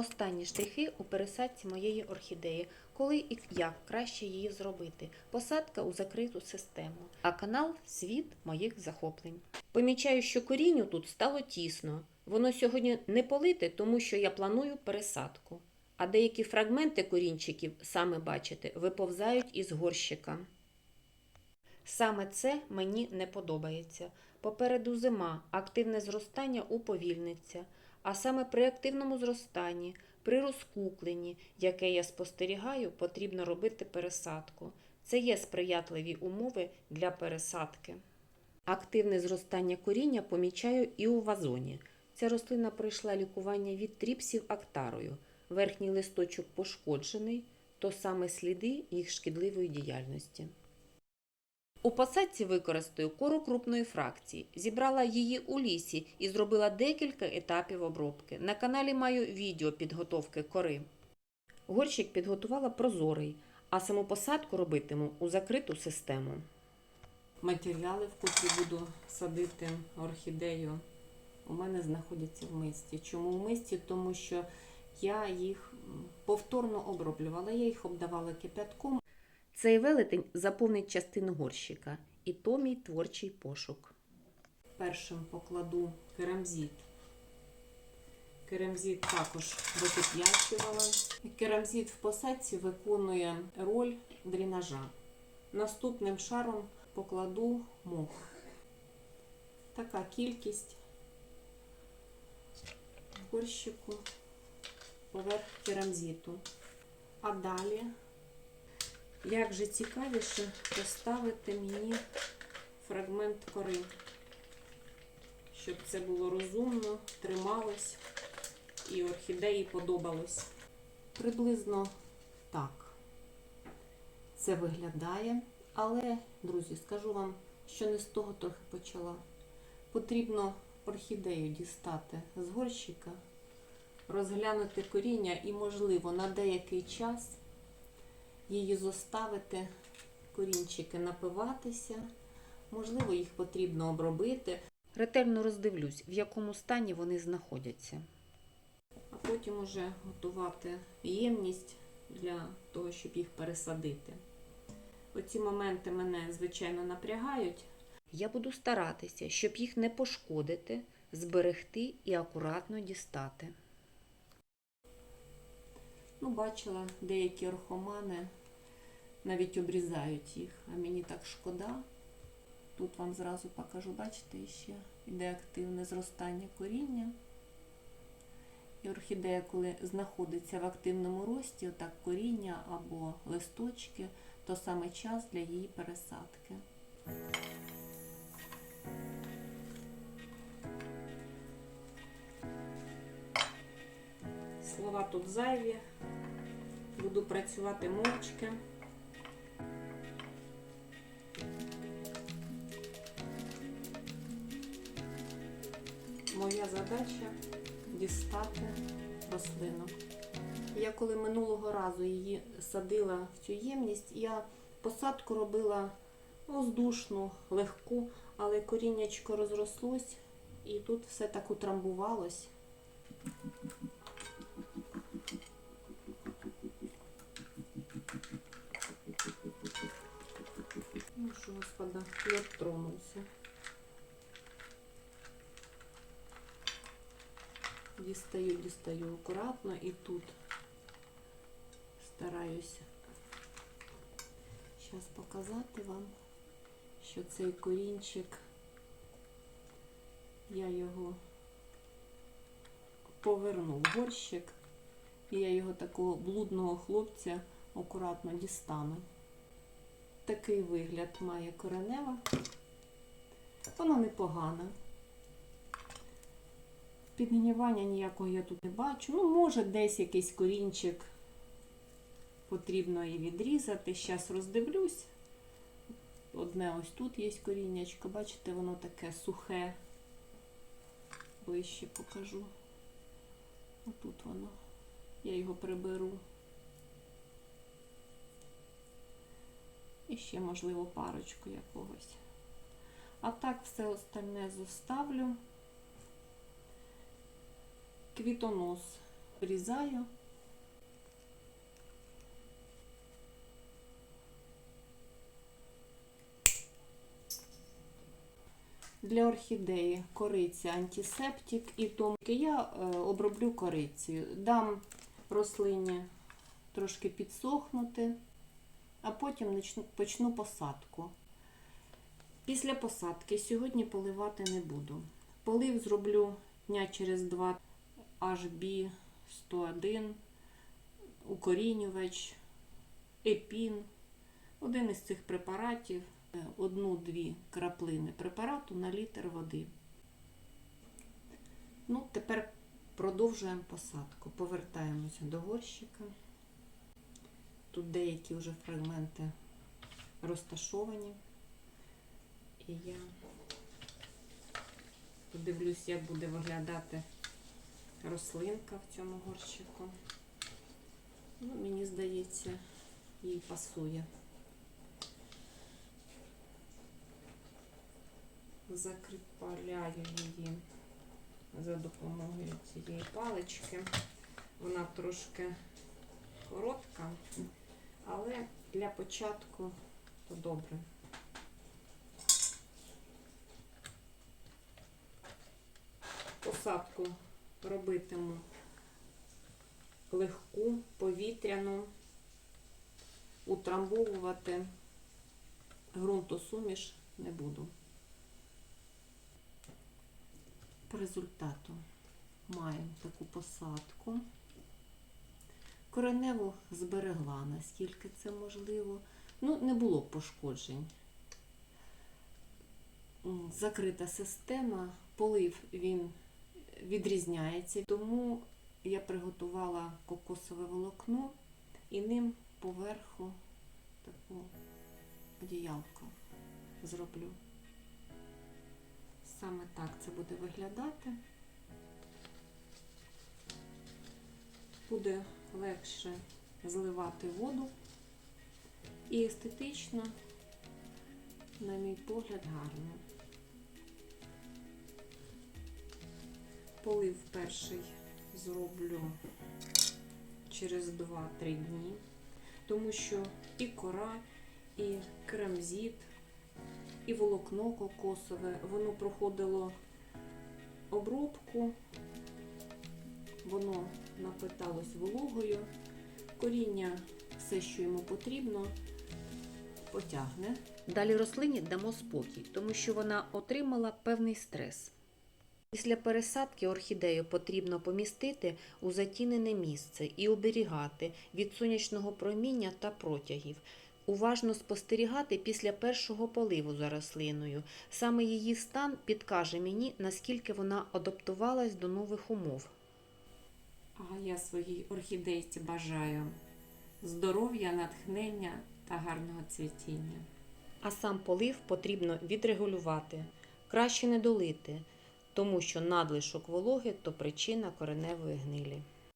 Останні штрихи у пересадці моєї орхідеї, коли і як краще її зробити. Посадка у закриту систему, а канал світ моїх захоплень. Помічаю, що корінню тут стало тісно. Воно сьогодні не полите, тому що я планую пересадку. А деякі фрагменти корінчиків, саме бачите, виповзають із горщика. Саме це мені не подобається. Попереду зима, активне зростання уповільниться. А саме при активному зростанні, при розкукленні, яке я спостерігаю, потрібно робити пересадку. Це є сприятливі умови для пересадки. Активне зростання коріння помічаю і у вазоні. Ця рослина пройшла лікування від тріпсів актарою. Верхній листочок пошкоджений, то саме сліди їх шкідливої діяльності. У посадці використаю кору крупної фракції. Зібрала її у лісі і зробила декілька етапів обробки. На каналі маю відео підготовки кори. Горщик підготувала прозорий, а саму посадку робитиму у закриту систему. Матеріали, в котрі буду садити орхідею, у мене знаходяться в мисті. Чому в мисті? Тому що я їх повторно оброблювала. Я їх обдавала кипятком. Цей велетень заповнить частину горщика, і то мій творчий пошук. Першим покладу керамзит. Керамзит також викип'ячувала. Керамзит в посадці виконує роль дренажа. Наступним шаром покладу мох. Така кількість горщику поверх керамзиту. А далі як же цікавіше поставити мені фрагмент кори, щоб це було розумно, трималось і орхідеї подобалось. Приблизно так це виглядає. Але, друзі, скажу вам, що не з того трохи почала. Потрібно орхідею дістати з горщика, розглянути коріння і, можливо, на деякий час її зоставити, корінчики напиватися. Можливо, їх потрібно обробити. Ретельно роздивлюсь, в якому стані вони знаходяться. А потім уже готувати ємність для того, щоб їх пересадити. Оці моменти мене, звичайно, напрягають. Я буду старатися, щоб їх не пошкодити, зберегти і акуратно дістати. Ну, бачила, деякі орхомани навіть обрізають їх, а мені так шкода. Тут вам зразу покажу, бачите, ще йде активне зростання коріння. І орхідея, коли знаходиться в активному рості, отак коріння або листочки, то саме час для її пересадки. Слова тут зайві. Буду працювати мовчки. Задача дістати рослину. Я коли минулого разу її садила в цю ємність, я посадку робила воздушну, легку, але коріннячко розрослось і тут все так утрамбувалось. Ну що, господа, я тронувся. Дістаю, дістаю акуратно і тут стараюся зараз показати вам, що цей корінчик, я його поверну в горщик, і я його такого блудного хлопця акуратно дістану. Такий вигляд має коренева. Воно непогане. Підгнівання ніякого я тут не бачу. Ну, може, десь якийсь корінчик потрібно і відрізати. Зараз роздивлюсь. Одне ось тут є коріннячко. Бачите, воно таке сухе. Ближче покажу. Отут воно. Я його приберу. І ще, можливо, парочку якогось. А так все остальне зоставлю. Квітонос Вирізаю. Для орхідеї кориця антисептик і тому я е, оброблю корицею. Дам рослині трошки підсохнути, а потім почну посадку. Після посадки сьогодні поливати не буду. Полив зроблю дня через два HB 101, укорінювач, епін. Один із цих препаратів, е, одну-дві краплини препарату на літр води. Ну, тепер продовжуємо посадку. Повертаємося до горщика. Тут деякі вже фрагменти розташовані. І я подивлюсь, як буде виглядати рослинка в цьому горщику. Ну, мені здається, їй пасує. Закріпляю її за допомогою цієї палички. Вона трошки коротка, але для початку то добре. Посадку робитиму легку, повітряну, утрамбовувати ґрунтосуміш не буду. По результату маємо таку посадку. Кореневу зберегла, наскільки це можливо. Ну, не було пошкоджень. Закрита система, полив він відрізняється, тому я приготувала кокосове волокно і ним поверху таку одіялку зроблю. Саме так це буде виглядати. Буде легше зливати воду і естетично, на мій погляд, гарно. Полив перший зроблю через 2-3 дні, тому що і кора, і кремзіт, і волокно кокосове, воно проходило обробку, воно напиталось вологою, коріння все, що йому потрібно, потягне. Далі рослині дамо спокій, тому що вона отримала певний стрес. Після пересадки орхідею потрібно помістити у затінене місце і оберігати від сонячного проміння та протягів. Уважно спостерігати після першого поливу за рослиною. Саме її стан підкаже мені, наскільки вона адаптувалась до нових умов. А я своїй орхідейці бажаю здоров'я, натхнення та гарного цвітіння. А сам полив потрібно відрегулювати, краще не долити, тому що надлишок вологи то причина кореневої гнилі.